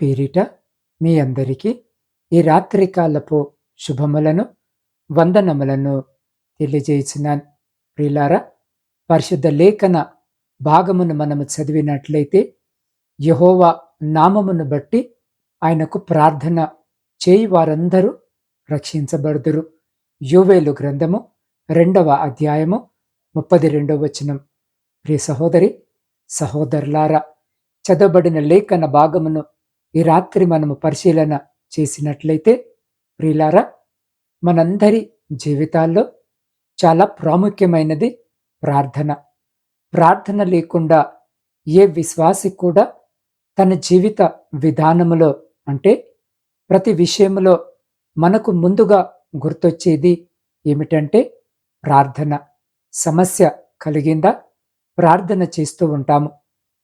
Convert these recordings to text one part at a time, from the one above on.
పేరిట మీ అందరికీ ఈ రాత్రికాలపు శుభములను వందనములను తెలియజేసినాను. ప్రిలారా పరిశుద్ధ లేఖన భాగమును మనము చదివినట్లయితే యహోవా నామమును బట్టి ఆయనకు ప్రార్థన చేయి వారందరూ రక్షించబడుదురు. యోవేలు గ్రంథము రెండవ అధ్యాయము ముప్పది రెండవ వచనం. ప్రియ సహోదరి సహోదరులారా చదవబడిన లేఖన భాగమును ఈ రాత్రి మనము పరిశీలన చేసినట్లయితే ప్రియులారా మనందరి జీవితాల్లో చాలా ప్రాముఖ్యమైనది ప్రార్థన. ప్రార్థన లేకుండా ఏ విశ్వాసి కూడా తన జీవిత విధానములో అంటే ప్రతి విషయంలో మనకు ముందుగా గుర్తొచ్చేది ఏమిటంటే ప్రార్థన. సమస్య కలిగిందా? ప్రార్థన చేస్తూ ఉంటాము.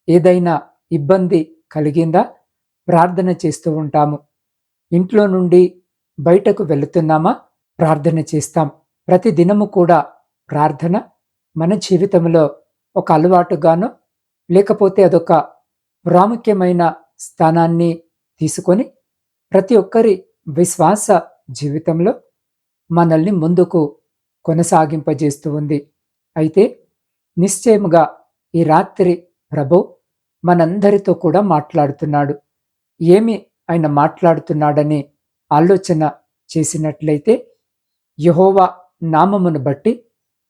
ఏదైనా ఇబ్బంది కలిగిందా? ప్రార్థన చేస్తూ ఉంటాము. ఇంట్లో నుండి బయటకు వెళుతున్నామా? ప్రార్థన చేస్తాం. ప్రతి దినము కూడా ప్రార్థన మన జీవితంలో ఒక అలవాటుగానో లేకపోతే అదొక ప్రాముఖ్యమైన స్థానాన్ని తీసుకొని ప్రతి ఒక్కరి విశ్వాస జీవితంలో మనల్ని ముందుకు కొనసాగింపజేస్తూ ఉంది. అయితే నిశ్చయముగా ఈ రాత్రి ప్రభు మనందరితో కూడా మాట్లాడుతున్నాడు. ఏమి ఆయన మాట్లాడుతున్నాడని ఆలోచన చేసినట్లయితే యహోవా నామమును బట్టి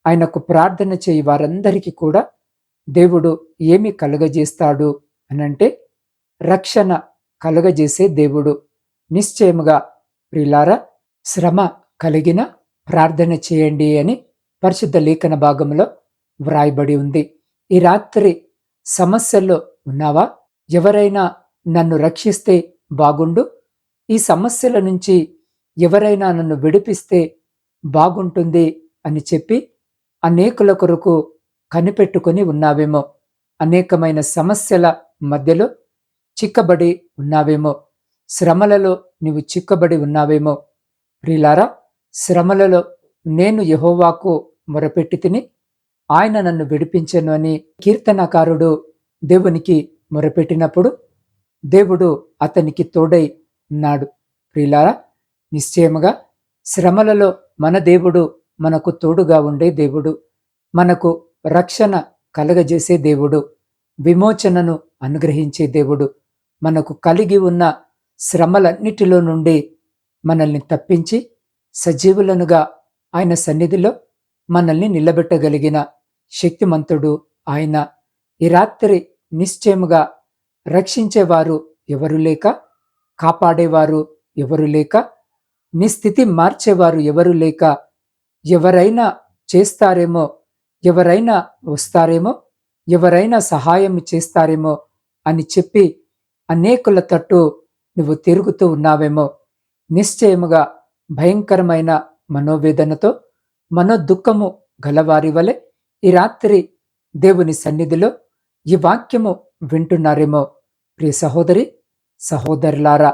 ఆయనకు ప్రార్థన చేయి వారందరికీ కూడా దేవుడు ఏమి కలుగజేస్తాడు అనంటే రక్షణ కలుగజేసే దేవుడు. నిశ్చయముగా ప్రిలారా శ్రమ కలిగిన ప్రార్థన చేయండి అని పరిశుద్ధ లేఖన భాగంలో వ్రాయబడి ఉంది. ఈ రాత్రి సమస్యల్లో ఉన్నావా? ఎవరైనా నన్ను రక్షిస్తే బాగుండు. ఈ సమస్యల నుంచి ఎవరైనా నన్ను విడిపిస్తే బాగుంటుంది అని చెప్పి అనేకుల కొరకు కనిపెట్టుకొని ఉన్నావేమో. అనేకమైన సమస్యల మధ్యలో చిక్కబడి ఉన్నావేమో. శ్రమలలో నీవు చిక్కబడి ఉన్నావేమో. ప్రిలారా శ్రమలలో నేను యహోవాకు మొరపెట్టి తిని ఆయన నన్ను విడిపించను అని కీర్తనకారుడు దేవునికి మొరపెట్టినప్పుడు దేవుడు అతనికి తోడై ఉన్నాడు. ప్రియులారా నిశ్చయముగా శ్రమలలో మన దేవుడు మనకు తోడుగా ఉండే దేవుడు మనకు రక్షణ కలగజేసే దేవుడు విమోచనను అనుగ్రహించే దేవుడు మనకు కలిగి ఉన్న శ్రమలన్నిటిలో నుండి మనల్ని తప్పించి సజీవులనుగా ఆయన సన్నిధిలో మనల్ని నిలబెట్టగలిగిన శక్తిమంతుడు ఆయన. ఈ రాత్రి నిశ్చయముగా రక్షించేవారు ఎవరు లేక కాపాడేవారు ఎవరు లేక నీ స్థితి మార్చేవారు ఎవరు లేక ఎవరైనా చేస్తారేమో ఎవరైనా వస్తారేమో ఎవరైనా సహాయం చేస్తారేమో అని చెప్పి అనేకుల తట్టు నువ్వు తిరుగుతూ ఉన్నావేమో. నిశ్చయముగా భయంకరమైన మనోవేదనతో మనోదుఖము గలవారి వలె ఈ రాత్రి దేవుని సన్నిధిలో ఈ వాక్యము వింటున్నారేమో. ప్రియ సహోదరి సహోదరులారా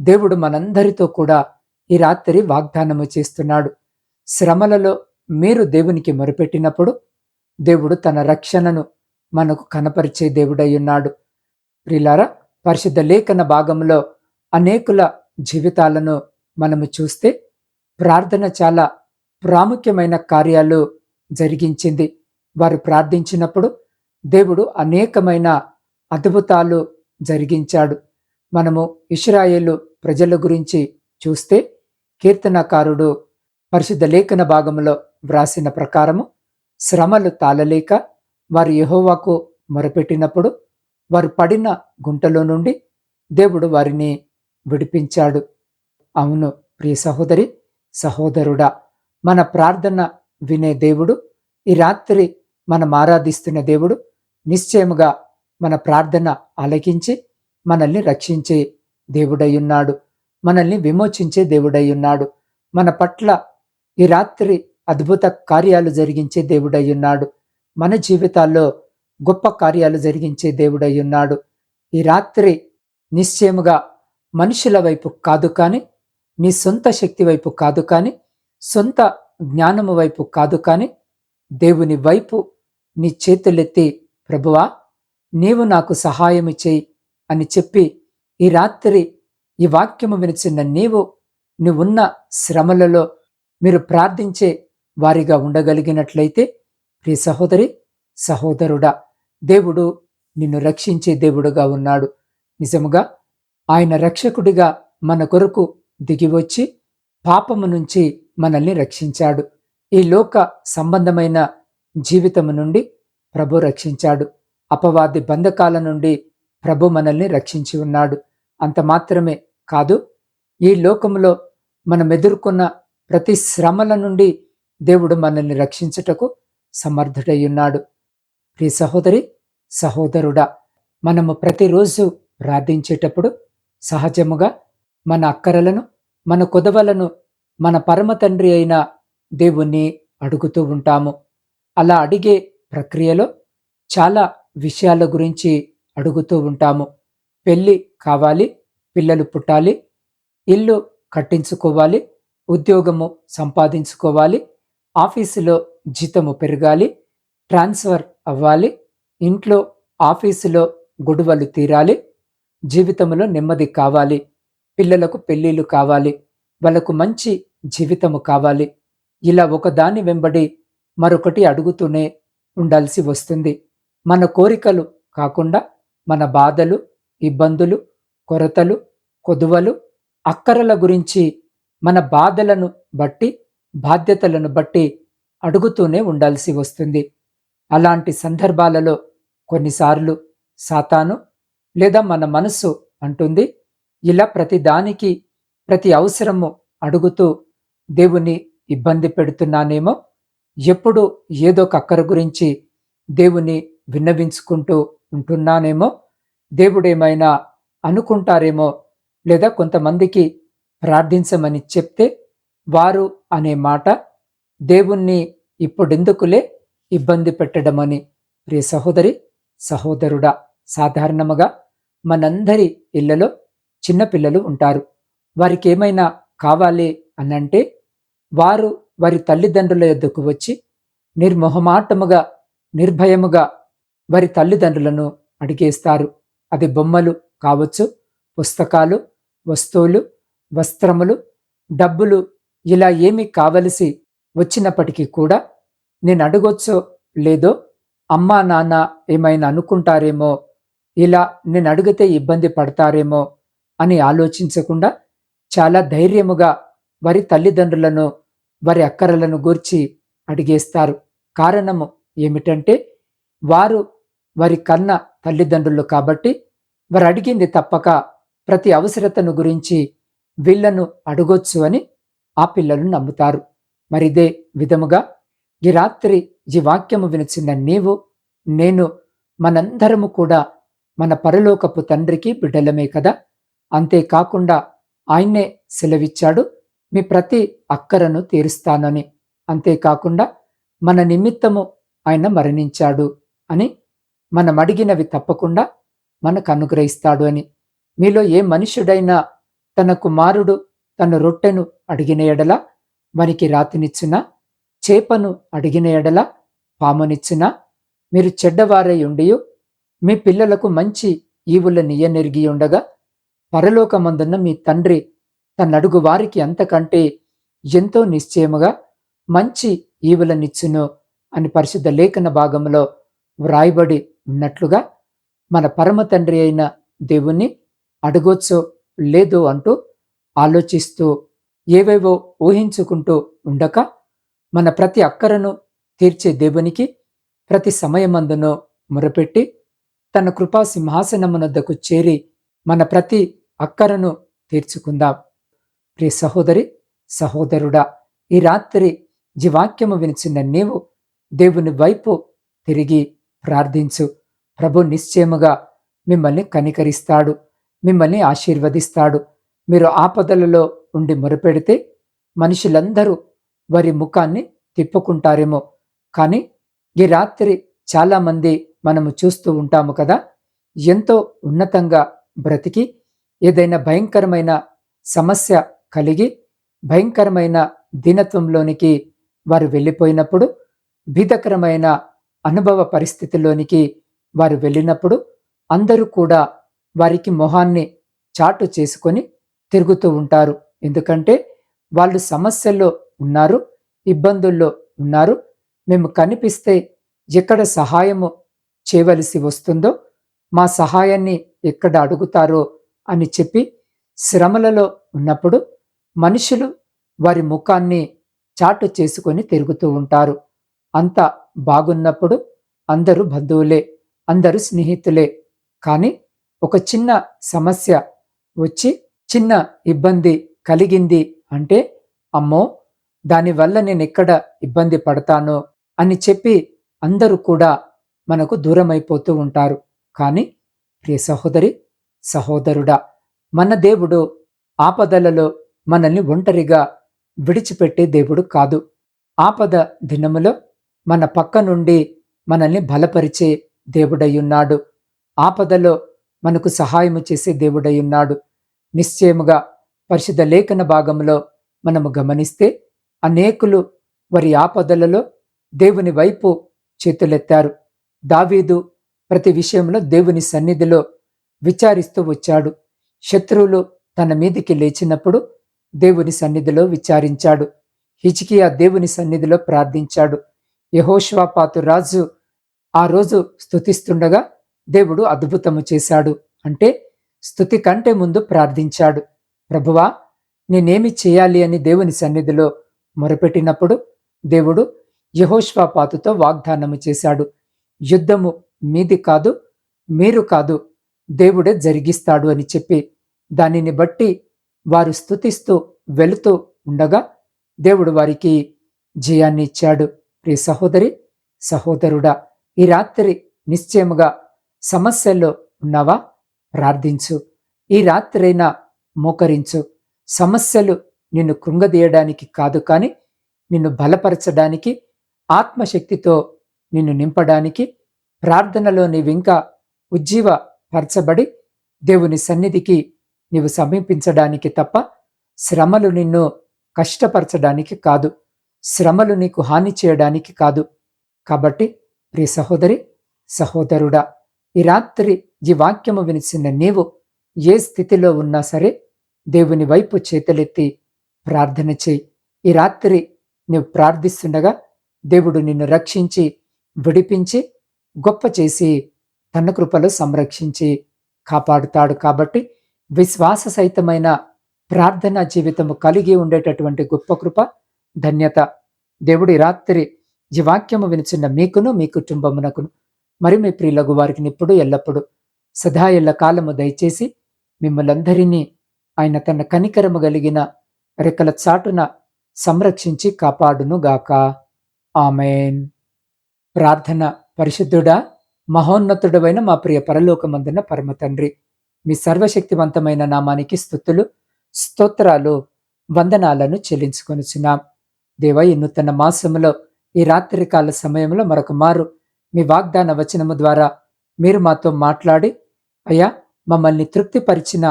దేవుడు మనందరితో కూడా ఈ రాత్రి వాగ్దానము చేస్తున్నాడు. శ్రమలలో మీరు దేవునికి మొరపెట్టినప్పుడు దేవుడు తన రక్షణను మనకు కనపరిచే దేవుడై ఉన్నాడు. ప్రిలారా పరిశుద్ధ లేఖన భాగంలో అనేకుల జీవితాలను మనము చూస్తే ప్రార్థన చాలా ప్రాముఖ్యమైన కార్యాలు జరిగించింది. వారు ప్రార్థించినప్పుడు దేవుడు అనేకమైన అద్భుతాలు జరిగించాడు. మనము ఇస్రాయేలు ప్రజల గురించి చూస్తే కీర్తనకారుడు పరిశుద్ధ లేఖన భాగంలో వ్రాసిన ప్రకారము శ్రమలు తాళలేక వారు యహోవాకు మొరపెట్టినప్పుడు వారు పడిన గుంటలో నుండి దేవుడు వారిని విడిపించాడు. అవును ప్రియ సహోదరి సహోదరుడా మన ప్రార్థన వినే దేవుడు ఈ రాత్రి మనం ఆరాధిస్తున్న దేవుడు నిశ్చయముగా మన ప్రార్థన ఆలకించి మనల్ని రక్షించే దేవుడయ్యున్నాడు. మనల్ని విమోచించే దేవుడయ్యున్నాడు. మన పట్ల ఈ రాత్రి అద్భుత కార్యాలు జరిగించే దేవుడయ్యున్నాడు. మన జీవితాల్లో గొప్ప కార్యాలు జరిగించే దేవుడయ్యున్నాడు. ఈ రాత్రి నిశ్చయముగా మనుషుల వైపు కాదు కానీ నీ సొంత శక్తి వైపు కాదు కానీ సొంత జ్ఞానము వైపు కాదు కానీ దేవుని వైపు నీ చేతులెత్తి ప్రభువా నీవు నాకు సహాయము చేయి అని చెప్పి ఈ రాత్రి ఈ వాక్యము వినిచిన నీవు నువ్వున్న శ్రమలలో మీరు ప్రార్థించే వారిగా ఉండగలిగినట్లయితే ప్రియ సహోదరి సహోదరుడా దేవుడు నిన్ను రక్షించే దేవుడుగా ఉన్నాడు. నిజముగా ఆయన రక్షకుడిగా మన కొరకు దిగివచ్చి పాపము నుంచి మనల్ని రక్షించాడు. ఈ లోక సంబంధమైన జీవితము నుండి ప్రభు రక్షించాడు. అపవాది బంధకాల నుండి ప్రభు మనల్ని రక్షించి ఉన్నాడు. అంత మాత్రమే కాదు ఈ లోకంలో మనం ఎదుర్కొన్న ప్రతి శ్రమల నుండి దేవుడు మనల్ని రక్షించుటకు సమర్థుడై ఉన్నాడు. ప్రియ సహోదరి సహోదరుడా మనము ప్రతిరోజు ప్రార్థించేటప్పుడు సహజముగా మన అక్కరలను మన కొదవలను మన పరమ తండ్రి అయిన దేవుణ్ణి అడుగుతూ ఉంటాము. అలా అడిగే ప్రక్రియలో చాలా విషయాల గురించి అడుగుతూ ఉంటాము. పెళ్ళి కావాలి పిల్లలు పుట్టాలి ఇల్లు కట్టించుకోవాలి ఉద్యోగము సంపాదించుకోవాలి ఆఫీసులో జీతము పెరగాలి ట్రాన్స్ఫర్ అవ్వాలి ఇంట్లో ఆఫీసులో గొడవలు తీరాలి జీవితంలో నెమ్మది కావాలి పిల్లలకు పెళ్ళిళ్ళు కావాలి వాళ్ళకు మంచి జీవితము కావాలి. ఇలా ఒకదాని వెంబడి మరొకటి అడుగుతూనే ఉండాల్సి వస్తుంది. మన కోరికలు కాకుండా మన బాధలు ఇబ్బందులు కొరతలు కొదువలు అక్కరల గురించి మన బాధలను బట్టి బాధ్యతలను బట్టి అడుగుతూనే ఉండాల్సి వస్తుంది. అలాంటి సందర్భాలలో కొన్నిసార్లు సాతాను లేదా మన మనస్సు అంటుంది ఇలా ప్రతిదానికి ప్రతి అవసరము అడుగుతూ దేవుని ఇబ్బంది పెడుతున్నానేమో ఎప్పుడు ఏదో కక్కర గురించి దేవుని విన్నవించుకుంటూ ఉంటున్నానేమో? దేవుడేమైనా అనుకుంటారేమో లేదా కొంతమందికి ప్రార్థించమని చెప్తే వారు అనే మాట దేవుణ్ణి ఇప్పుడెందుకులే ఇబ్బంది పెట్టడమని? ప్రియ సహోదరి సహోదరుడా సాధారణముగా మనందరి ఇళ్ళలో చిన్నపిల్లలు ఉంటారు. వారికి ఏమైనా కావాలి అనంటే వారు వారి తల్లిదండ్రుల యొద్దకు వచ్చి నిర్మొహమాటముగా నిర్భయముగా వారి తల్లిదండ్రులను అడిగేస్తారు. అది బొమ్మలు కావచ్చు పుస్తకాలు వస్తువులు వస్త్రములు డబ్బులు ఇలా ఏమి కావలసి వచ్చినప్పటికీ కూడా నేను అడగొచ్చో లేదో అమ్మా నాన్న ఏమైనా అనుకుంటారేమో ఇలా నేను అడిగితే ఇబ్బంది పడతారేమో అని ఆలోచించకుండా చాలా ధైర్యముగా వారి తల్లిదండ్రులను వారి అక్కరలను గూర్చి అడిగేస్తారు. కారణము ఏమిటంటే వారు వారి కన్న తల్లిదండ్రులు కాబట్టి వారు అడిగింది తప్పక ప్రతి అవసరతను గురించి వీళ్ళను అడగొచ్చు అని ఆ పిల్లలు నమ్ముతారు. మరిదే విధముగా ఈ రాత్రి ఈ వాక్యము వినిచిన నీవు నేను మనందరము కూడా మన పరలోకపు తండ్రికి బిడ్డలమే కదా? అంతేకాకుండా ఆయన్నే సెలవిచ్చాడు మీ ప్రతి అక్కరను తీరుస్తానని. అంతేకాకుండా మన నిమిత్తము ఆయన మరణించాడు అని మనం అడిగినవి తప్పకుండా మనకు అనుగ్రహిస్తాడు అని. మీలో ఏ మనుషుడైనా తన కుమారుడు తన రొట్టెను అడిగిన ఎడల మనకి రాతినిచ్చిన చేపను అడిగిన ఎడల పామునిచ్చిన మీరు చెడ్డవారై ఉండి మీ పిల్లలకు మంచి ఈవుల నియనిరిగి ఉండగా పరలోకమందున్న మీ తండ్రి తన్నడుగు వారికి అంతకంటే ఎంతో నిశ్చయముగా మంచి ఈవులనిచ్చును అని పరిశుద్ధ లేఖన భాగంలో వ్రాయబడి ఉన్నట్లుగా మన పరమ తండ్రి అయిన దేవుణ్ణి అడగొచ్చో లేదో అంటూ ఆలోచిస్తూ ఏవేవో ఊహించుకుంటూ ఉండక మన ప్రతి అక్కరను తీర్చే దేవునికి ప్రతి సమయమందునో మొరపెట్టి తన కృపా సింహాసనమునద్దకు చేరి మన ప్రతి అక్కరను తీర్చుకుందాం. ప్రియ సహోదరి సహోదరుడా ఈ రాత్రి జీవాక్యము వినిచిన నీవు దేవుని వైపు తిరిగి ప్రార్థించు. ప్రభు నిశ్చయముగా మిమ్మల్ని కనికరిస్తాడు మిమ్మల్ని ఆశీర్వదిస్తాడు. మీరు ఆపదలలో ఉండి మొరపెడితే మనుషులందరూ వారి ముఖాన్ని తిప్పుకుంటారేమో. కానీ ఈ రాత్రి చాలామంది మనము చూస్తూ ఉంటాము కదా. ఎంతో ఉన్నతంగా బ్రతికి ఏదైనా భయంకరమైన సమస్య కలిగి భయంకరమైన దీనత్వంలోనికి వారు వెళ్ళిపోయినప్పుడు భీతకరమైన అనుభవ పరిస్థితిలోనికి వారు వెళ్ళినప్పుడు అందరూ కూడా వారికి మొహాన్ని చాటు చేసుకొని తిరుగుతూ ఉంటారు. ఎందుకంటే వాళ్ళు సమస్యల్లో ఉన్నారు ఇబ్బందుల్లో ఉన్నారు. మేము కనిపిస్తే ఎక్కడ సహాయము చేయవలసి వస్తుందో మా సహాయాన్ని ఎక్కడ అడుగుతారో అని చెప్పి శ్రమలలో ఉన్నప్పుడు మనుషులు వారి ముఖాన్ని చాటు చేసుకొని తిరుగుతూ ఉంటారు. అంత బాగున్నప్పుడు అందరూ బంధువులే అందరూ స్నేహితులే. కానీ ఒక చిన్న సమస్య వచ్చి చిన్న ఇబ్బంది కలిగింది అంటే అమ్మో దానివల్ల నేను ఎక్కడ ఇబ్బంది పడతానో అని చెప్పి అందరూ కూడా మనకు దూరమైపోతూ ఉంటారు. కానీ ప్రియ సహోదరి సహోదరుడా మన దేవుడు ఆపదలలో మనల్ని ఒంటరిగా విడిచిపెట్టే దేవుడు కాదు. ఆపద దినములో మన పక్క నుండి మనల్ని బలపరిచే దేవుడయ్యున్నాడు. ఆపదలో మనకు సహాయము చేసే దేవుడయ్యున్నాడు. నిశ్చయముగా పరిశుద్ధ లేఖన భాగంలో మనము గమనిస్తే అనేకులు వారి ఆపదలలో దేవుని వైపు చేతులెత్తారు. దావీదు ప్రతి విషయంలో దేవుని సన్నిధిలో విచారిస్తూ వచ్చాడు. శత్రువులు తన మీదికి లేచినప్పుడు దేవుని సన్నిధిలో విచారించాడు. హిచికియా దేవుని సన్నిధిలో ప్రార్థించాడు. యహోష్వాపాతు రాజు ఆ రోజు స్థుతిస్తుండగా దేవుడు అద్భుతము చేశాడు. అంటే స్థుతి కంటే ముందు ప్రార్థించాడు. ప్రభువా నేనేమి చేయాలి అని దేవుని సన్నిధిలో మొరపెట్టినప్పుడు దేవుడు యహోష్వాపాతుతో వాగ్దానము చేశాడు. యుద్ధము మీది కాదు మీరు కాదు దేవుడే జరిగిస్తాడు అని చెప్పి దానిని బట్టి వారు స్థుతిస్తూ వెళుతూ ఉండగా దేవుడు వారికి జయాన్ని ఇచ్చాడు. ప్రియ సహోదరి సహోదరుడా ఈ రాత్రి నిశ్చయముగా సమస్యల్లో ఉన్నావా? ప్రార్థించు. ఈ రాత్రైనా మోకరించు. సమస్యలు నిన్ను కృంగదీయడానికి కాదు కానీ నిన్ను బలపరచడానికి ఆత్మశక్తితో నిన్ను నింపడానికి ప్రార్థనలో నీవింకా ఉజ్జీవ పరచబడి దేవుని సన్నిధికి నీవు సమీపించడానికి తప్ప శ్రమలు నిన్ను కష్టపరచడానికి కాదు. శ్రమలు నీకు హాని చేయడానికి కాదు. కాబట్టి ప్రియ సహోదరి సహోదరుడా ఈ రాత్రి ఈ వాక్యము వినిసిన నీవు ఏ స్థితిలో ఉన్నా సరే దేవుని వైపు చేతులెత్తి ప్రార్థన చేయి. ఈ రాత్రి నీవు ప్రార్థిస్తుండగా దేవుడు నిన్ను రక్షించి విడిపించి గొప్ప చేసి తన కృపలో సంరక్షించి కాపాడుతాడు. కాబట్టి విశ్వాస సహితమైన ప్రార్థనా జీవితము కలిగి ఉండేటటువంటి గొప్ప కృప ధన్యత. దేవుడి రాత్రి ఈ వాక్యము వినిచిన్న మీకును మీ కుటుంబమునకును మరి మీ ప్రియులగు వారికి ఇప్పుడు ఎల్లప్పుడు సదా ఎల్ల కాలము దయచేసి మిమ్మలందరినీ ఆయన తన కనికరము కలిగిన రెక్కల చాటున సంరక్షించి కాపాడును గాక ఆమెన్. ప్రార్థన పరిశుద్ధుడా మహోన్నతుడవైన మా ప్రియ పరలోకమందున పరమ తండ్రి మీ సర్వశక్తివంతమైన నామానికి స్థుతులు స్తోత్రాలు వందనాలను చెల్లించుకొనిచున్నాం. దేవ ఈ నూతన మాసములో ఈ రాత్రికాల సమయంలో మరొక మారు. మీ వాగ్దాన వచనము ద్వారా మీరు మాతో మాట్లాడి అయ్యా మమ్మల్ని తృప్తిపరిచిన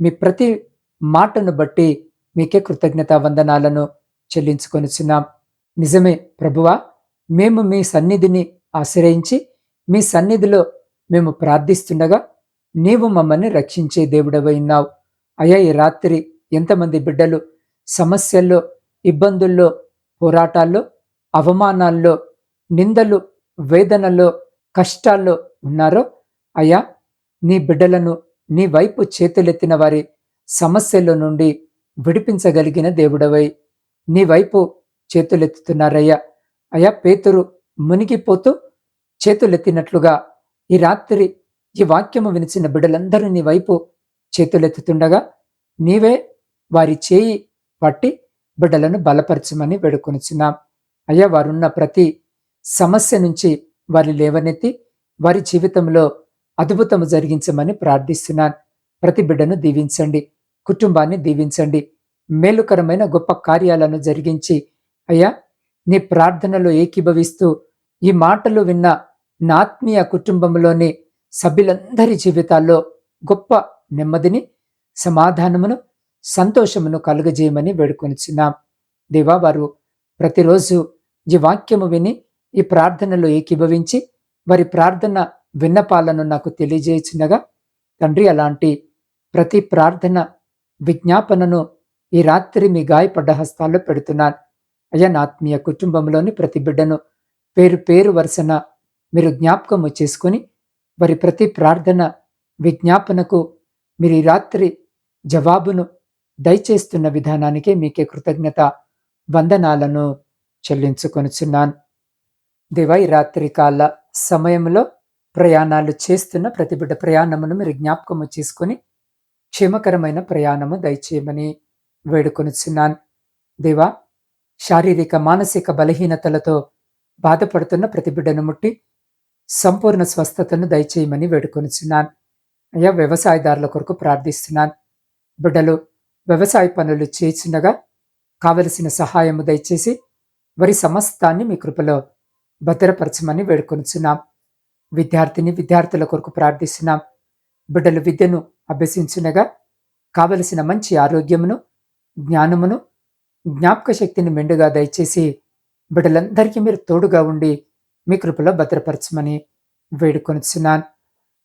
మీ ప్రతి మాటను బట్టి మీకే కృతజ్ఞత వందనాలను చెల్లించుకొనిచున్నాం. నిజమే ప్రభువా మేము మీ సన్నిధిని ఆశ్రయించి మీ సన్నిధిలో మేము ప్రార్థిస్తుండగా నీవు మమ్మల్ని రక్షించే దేవుడవైనావు అయ్యా ఈ రాత్రి ఎంతమంది బిడ్డలు సమస్యల్లో ఇబ్బందుల్లో పోరాటాల్లో అవమానాల్లో నిందలు వేదనలో కష్టాల్లో ఉన్నారో? అయ్యా నీ బిడ్డలను నీ వైపు చేతులెత్తిన వారి సమస్యల నుండి విడిపించగలిగిన దేవుడవై. నీ వైపు చేతులెత్తుతున్నారయ్యా. అయ్యా పేతురు మునిగిపోతూ చేతులెత్తినట్లుగా ఈ రాత్రి ఈ వాక్యము వినిచిన బిడ్డలందరూ నీ వైపు చేతులెత్తుతుండగా నీవే వారి చేయి పట్టి బిడ్డలను బలపరచమని వేడుకొనిచున్నాం. అయ్యా వారున్న ప్రతి సమస్య నుంచి వారి లేవనెత్తి వారి జీవితంలో అద్భుతము జరిగించమని ప్రార్థిస్తున్నాను. ప్రతి బిడ్డను దీవించండి. కుటుంబాన్ని దీవించండి. మేలుకరమైన గొప్ప కార్యాలను జరిగించి అయ్యా నీ ప్రార్థనలో ఏకీభవిస్తూ ఈ మాటలు విన్న నా ఆత్మీయ కుటుంబంలోని సభ్యులందరి జీవితాల్లో గొప్ప నెమ్మదిని సమాధానమును సంతోషమును కలుగజేయమని వేడుకొనిచున్నాం. దేవా వారు ప్రతిరోజు ఈ వాక్యము విని ఈ ప్రార్థనలో ఏకీభవించి వారి ప్రార్థన విన్నపాలను నాకు తెలియజేయుచున్నగా తండ్రి అలాంటి ప్రతి ప్రార్థన విజ్ఞాపనను ఈ రాత్రి మీ గాయపడ్డ హస్తాల్లో పెడుతున్నాను. అయ్యా నా ఆత్మీయ కుటుంబంలోని ప్రతి బిడ్డను పేరు పేరు వరుసన మీరు జ్ఞాపకము చేసుకుని వారి ప్రతి ప్రార్థన విజ్ఞాపనకు మీరు ఈ రాత్రి జవాబును దయచేస్తున్న విధానానికే మీకే కృతజ్ఞత వందనాలను చెల్లించుకొనుచున్నాను. దివై రాత్రి కాల సమయంలో ప్రయాణాలు చేస్తున్న ప్రతి బిడ్డ ప్రయాణమును మీరు జ్ఞాపకము చేసుకొని క్షేమకరమైన ప్రయాణము దయచేయమని వేడుకొనుచున్నాను. దేవా శారీరక మానసిక బలహీనతలతో బాధపడుతున్న ప్రతి బిడ్డను ముట్టి సంపూర్ణ స్వస్థతను దయచేయమని వేడుకొనుచున్నాను. అయ్యా వ్యవసాయదారుల కొరకు ప్రార్థిస్తున్నాను. బిడ్డలు వ్యవసాయ పనులు చేస్తుండగా కావలసిన సహాయము దయచేసి వారి సమస్తాన్ని మీ కృపలో భద్రపరచమని వేడుకొనుచున్నాం. విద్యార్థిని విద్యార్థుల కొరకు ప్రార్థిస్తున్నాం. బిడ్డలు విద్యను అభ్యసించునగా కావలసిన మంచి ఆరోగ్యమును జ్ఞానమును జ్ఞాపక శక్తిని మెండుగా దయచేసి బిడ్డలందరికీ మీరు తోడుగా ఉండి మీ కృపలో భద్రపరచమని వేడుకొనుచున్నాను.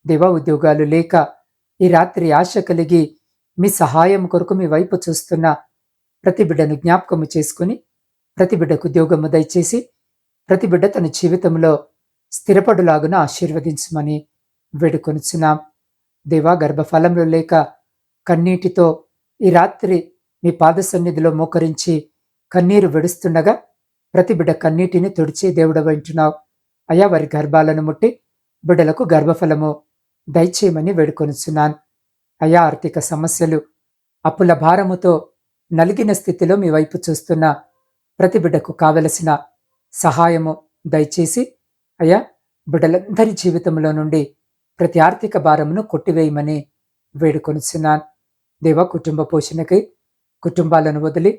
దేవా ఉద్యోగాలు లేక ఈ రాత్రి ఆశ కలిగి మీ సహాయం కొరకు మీ వైపు చూస్తున్న ప్రతి బిడ్డను జ్ఞాపకము చేసుకుని ప్రతి బిడ్డకు ఉద్యోగము దయచేసి ప్రతి బిడ్డ తన జీవితంలో స్థిరపడులాగున ఆశీర్వదించమని వేడుకొనుచున్నాం. దేవా గర్భఫలంలో లేక కన్నీటితో ఈ రాత్రి మీ పాద సన్నిధిలో మోకరించి కన్నీరు విడుస్తుండగా ప్రతి బిడ్డ కన్నీటిని తుడిచి దేవుడు వింటున్నావు. అయా వారి గర్భాలను ముట్టి బిడ్డలకు గర్భఫలము దయచేయమని వేడుకొనుచున్నాను. అయా ఆర్థిక సమస్యలు. అప్పుల భారముతో నలిగిన స్థితిలో మీ వైపు చూస్తున్న ప్రతి బిడ్డకు కావలసిన సహాయము దయచేసి అయ్యా బిడ్డలందరి జీవితంలో నుండి ప్రతి ఆర్థిక భారమును కొట్టివేయమని వేడుకొనిచున్నాను. దేవ కుటుంబ పోషణకి కుటుంబాలను వదిలి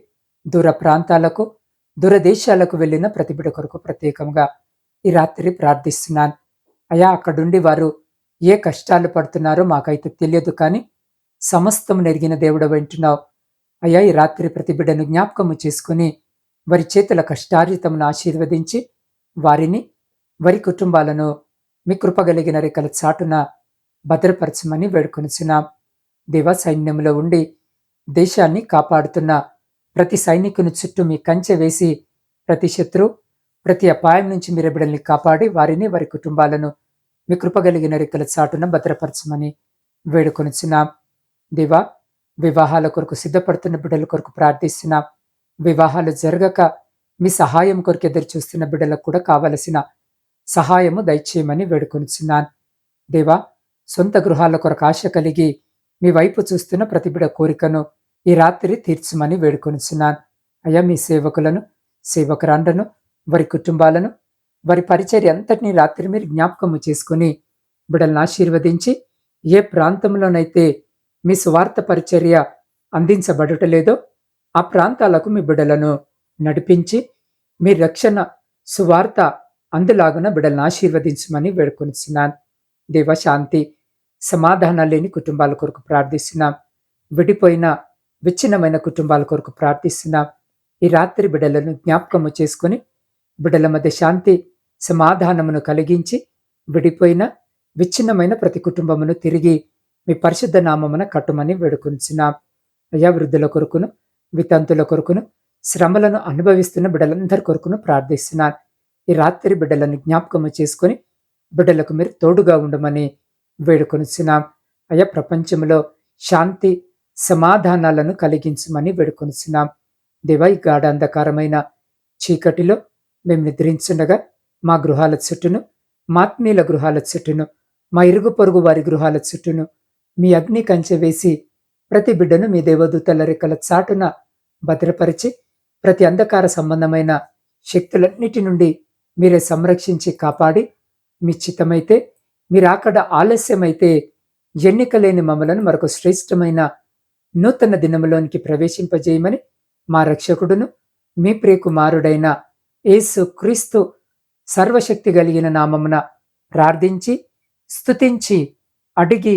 దూర ప్రాంతాలకు దూరదేశాలకు వెళ్ళిన ప్రతి బిడ్డ కొరకు ప్రత్యేకంగా ఈ రాత్రి ప్రార్థిస్తున్నాను. అయా అక్కడుండి వారు ఏ కష్టాలు పడుతున్నారో మాకైతే తెలియదు కానీ సమస్తం నెరిగిన దేవుడు వింటున్నావు. అయ్యా ఈ రాత్రి ప్రతి బిడ్డను జ్ఞాపకము చేసుకుని వారి చేతుల కష్టార్జితమును ఆశీర్వదించి వారిని వారి కుటుంబాలను మీ కృపగలిగిన రెక్కల చాటున భద్రపరచమని వేడుకొనిచున్నాం. దేవ సైన్యంలో ఉండి దేశాన్ని కాపాడుతున్న ప్రతి సైనికుని చుట్టూ మీ కంచె వేసి ప్రతి శత్రు ప్రతి అపాయం నుంచి మీరు బిడ్డల్ని కాపాడి వారిని వారి కుటుంబాలను మీ కృపగలిగిన రెక్కల చాటున భద్రపరచమని వేడుకొనిచున్నాం. దేవా వివాహాల కొరకు సిద్ధపడుతున్న బిడ్డల కొరకు ప్రార్థిస్తున్నాం. వివాహాలు జరగక మీ సహాయం కొరకు ఎదురు చూస్తున్న బిడ్డలకు కూడా కావలసిన సహాయము దయచేయమని వేడుకొనిచున్నాను. దేవా సొంత గృహాల కొరకు ఆశ కలిగి మీ వైపు చూస్తున్న ప్రతి బిడ కోరికను ఈ రాత్రి తీర్చమని వేడుకొనిచున్నాను. అయ్యా మీ సేవకులను సేవకురాండను వారి కుటుంబాలను వారి పరిచర్య అంతటినీ రాత్రి మీరు జ్ఞాపకము చేసుకుని బిడలను ఆశీర్వదించి ఏ ప్రాంతంలోనైతే మీ సువార్త పరిచర్య అందించబడటలేదో ఆ ప్రాంతాలకు మీ బిడలను నడిపించి మీ రక్షణ సువార్త అందులాగున బిడలను ఆశీర్వదించమని వేడుకొనిస్తున్నాను దేవ శాంతి సమాధానం లేని కుటుంబాల కొరకు ప్రార్థిస్తున్నాం. విడిపోయిన విచ్ఛిన్నమైన కుటుంబాల కొరకు ప్రార్థిస్తున్నాం. ఈ రాత్రి బిడలను జ్ఞాపకము చేసుకుని బిడల మధ్య శాంతి సమాధానమును కలిగించి విడిపోయిన విచ్ఛిన్నమైన ప్రతి కుటుంబమును తిరిగి మీ పరిశుద్ధ నామమున కట్టుమని వేడుకొనిచున్నాం. అయ్యా వృద్ధుల కొరకును వితంతుల కొరకును శ్రమలను అనుభవిస్తున్న బిడ్డలందరి కొరకును ప్రార్థిస్తున్నాను ఈ రాత్రి బిడ్డలను జ్ఞాపకము చేసుకుని బిడ్డలకు మీరు తోడుగా ఉండమని వేడుకొనిచున్నాం. అయ్యా ప్రపంచంలో శాంతి సమాధానాలను కలిగించమని వేడుకొనిచున్నాం. దేవ ఈ గాఢంధకారమైన చీకటిలో మేము నిద్రించుండగా మా గృహాల చుట్టూను మాత్మీయుల గృహాల చుట్టూను మా ఇరుగు పొరుగు వారి గృహాల చుట్టూను మీ అగ్ని కంచె వేసి ప్రతి బిడ్డను మీ దేవదూతల రెక్కల చాటున భద్రపరిచి ప్రతి అంధకార సంబంధమైన శక్తులన్నిటి నుండి మీరే సంరక్షించి కాపాడి మీ చిత్తమైతే మీరు అక్కడ ఆలస్యమైతే ఎన్నికలేని మమ్మలను మరొక శ్రేష్టమైన నూతన దినములోనికి ప్రవేశింపజేయమని మా రక్షకుడును మీ ప్రియకుమారుడైన యేసు క్రీస్తు సర్వశక్తి కలిగిన నామమున ప్రార్థించి స్తుతించి అడిగి